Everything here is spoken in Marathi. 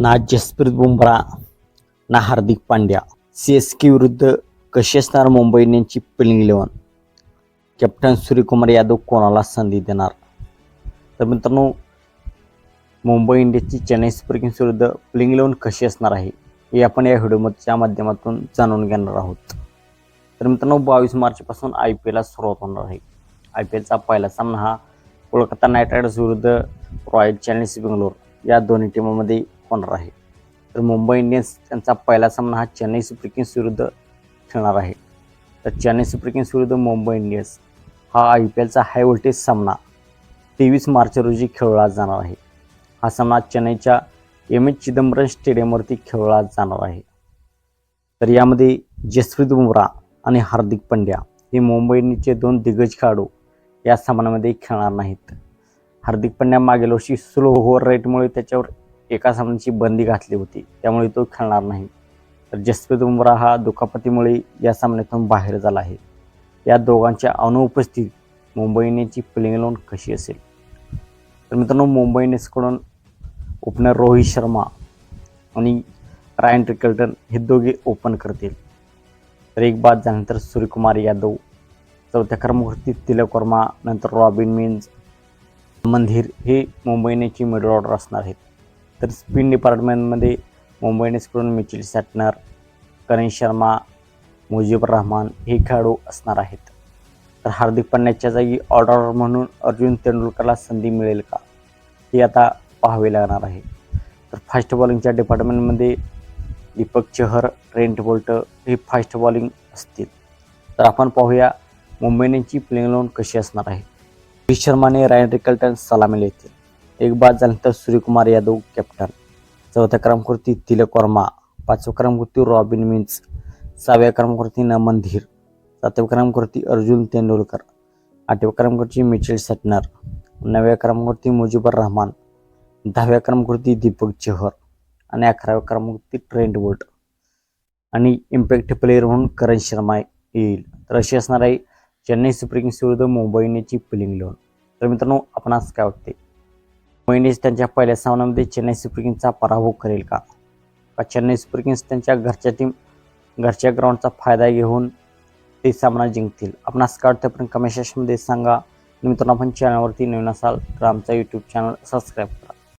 ना जसप्रीत बुमराह ना Hardik Pandya. C S K विरुद्ध कशी असणार Mumbai इंडियन्सची playing eleven captain Suryakumar Yadav कोणाला संधी देणार? तर मित्रांनो मुंबई इंडियन्सची चेन्नई सुपर किंग्स विरुद्ध प्लेइंग इलेव्हन कशी असणार आहे हे आपण या व्हिडिओच्या माध्यमातून जाणून घेणार आहोत. तर मित्रांनो बावीस मार्चपासून आय पी एलला सुरुवात होणार आहे. आय पी एलचा पहिला सामना हा कोलकाता नाईट रायडर्स विरुद्ध रॉयल चॅलेंजर्स बेंगलोर या दोन्ही टीमामध्ये होणार आहे. तर मुंबई इंडियन्स त्यांचा पहिला सामना हा चेन्नई सुपर किंग्स विरुद्ध खेळणार आहे. तर चेन्नई सुपर किंग्स विरुद्ध मुंबई इंडियन्स हा आय पी एलचा हाय व्होल्टेज सामना तेवीस मार्च रोजी खेळला जाणार आहे. हा सामना चेन्नईच्या एम एच चिदंबरम स्टेडियमवरती खेळला जाणार आहे. तर यामध्ये जसप्रीत बुमरा आणि हार्दिक पंड्या हे मुंबई इंडियन्सचे दोन दिग्गज खेळाडू या सामन्यामध्ये खेळणार नाहीत. हार्दिक पंड्या मागील वर्षी स्लो ओव्हर रेटमुळे त्याच्यावर एका सामन्याची बंदी घातली होती त्यामुळे तो खेळणार नाही. तर जसप्रीत बुमराह हा दुखापतीमुळे या सामन्यातून बाहेर झाला आहे. या दोघांच्या अनुपस्थित मुंबई इंडियन्सची प्लेइंग लोन कशी असेल? तर मित्रांनो मुंबई इंडियन्सकडून ओपनर रोहित शर्मा आणि रायन ट्रिकल्टन हे दोघे ओपन करतील. तर एक बाद झाल्यानंतर सूर्यकुमार यादव चौथ्या क्रमांकावरती तिलक वर्मा नंतर रॉबिन मिन्स मंदिर हे मुंबई मिडल ऑर्डर असणार आहेत. तर स्पिन डिपार्टमेंटमध्ये मुंबई इंडियन्सकडून मिचिल सॅटनर करण शर्मा मुजीबर रहमान हे खेळाडू असणार आहेत. तर हार्दिक पांड्याच्या जागी ऑर्डर म्हणून अर्जुन तेंडुलकरला संधी मिळेल का? हे आता पाहावे लागणार आहे. तर फास्ट बॉलिंगच्या डिपार्टमेंटमध्ये दीपक चहर ट्रेंट बोल्ट हे फास्ट बॉलिंग असतील. तर आपण पाहूया मुंबई इंडियन्सची प्लेइंग लोन कशी असणार आहे. रोहित शर्माने रायन रिकल्टन सलामी येतील एक बाद झाल्यानंतर सूर्यकुमार यादव कॅप्टन चौथ्या क्रमांकावरती तिलक वर्मा. पाचव्या क्रमांकावरती रॉबिन मिन्स सहाव्या क्रमांकावरती नमन धीर. सातव्या क्रमांकावरती अर्जुन तेंडुलकर. आठव्या क्रमांकावरती मिचेल सटनर. नवव्या क्रमांकावरती मुजीबर रहमान. दहाव्या क्रमांकावरती दीपक चहर आणि अकराव्या क्रमांकावरती ट्रेंड बोल्ट. आणि इम्पॅक्ट प्लेअर म्हणून करण शर्मा येईल. तर अशी असणार आहे चेन्नई सुपर किंग्स विरुद्ध मुंबई इंडियनची प्लेइंग लोन तर मित्रांनो आपण आज काय वाटते मुंबई त्यांच्या पहिल्या सामन्यामध्ये चेन्नई सुपर किंग्सचा पराभव करेल का? का चेन्नई सुपर किंग्स त्यांच्या घरच्या टीम घरच्या ग्राउंडचा फायदा घेऊन ते सामना जिंकतील? आपणास काय वाटतं पण कमेंट सेक्शनमध्ये सांगा. मित्रांनो आपण चॅनलवरती नवीन असाल तर आमचा यूट्यूब चॅनल सबस्क्राईब करा.